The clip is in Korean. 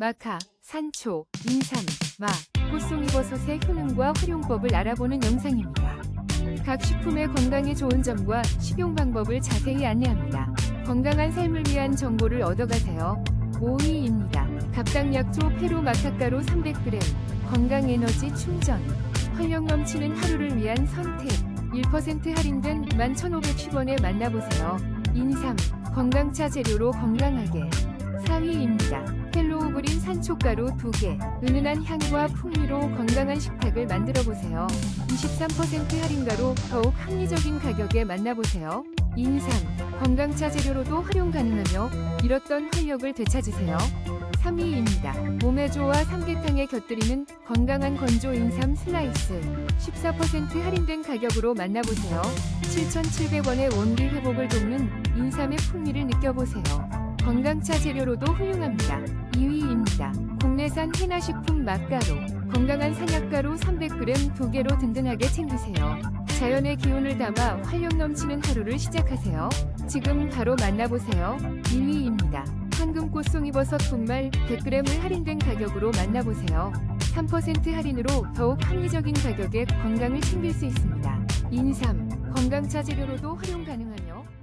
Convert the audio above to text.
마카, 산초, 인삼, 마, 꽃송이버섯의 효능과 활용법을 알아보는 영상입니다. 각 식품의 건강에 좋은 점과 식용 방법을 자세히 안내합니다. 건강한 삶을 위한 정보를 얻어가세요. 5위입니다. 갑당약초 페로 마카가루 300g 건강에너지 충전 활력 넘치는 하루를 위한 선택 1% 할인된 11,510원에 만나보세요. 인삼 건강차 재료로 건강하게 4위입니다. 헬로우 그린 산초가루 2개 은은한 향과 풍미로 건강한 식탁을 만들어 보세요. 23% 할인가로 더욱 합리적인 가격에 만나보세요. 인삼 건강차 재료로도 활용 가능하며 잃었던 활력을 되찾으세요. 3위입니다. 몸에 좋아 삼계탕에 곁들이는 건강한 건조 인삼 슬라이스 14% 할인된 가격으로 만나보세요. 7,700원의 원기 회복을 돕는 인삼의 풍미를 느껴보세요. 건강차 재료로도 훌륭합니다. 2위입니다. 국내산 해나식품 맛가루 건강한 산약가루 300g 2개로 든든하게 챙기세요. 자연의 기운을 담아 활력 넘치는 하루를 시작하세요. 지금 바로 만나보세요. 1위입니다. 황금 꽃송이 버섯 분말 100g을 할인된 가격으로 만나보세요. 3% 할인으로 더욱 합리적인 가격에 건강을 챙길 수 있습니다. 인삼, 건강차 재료로도 활용 가능하며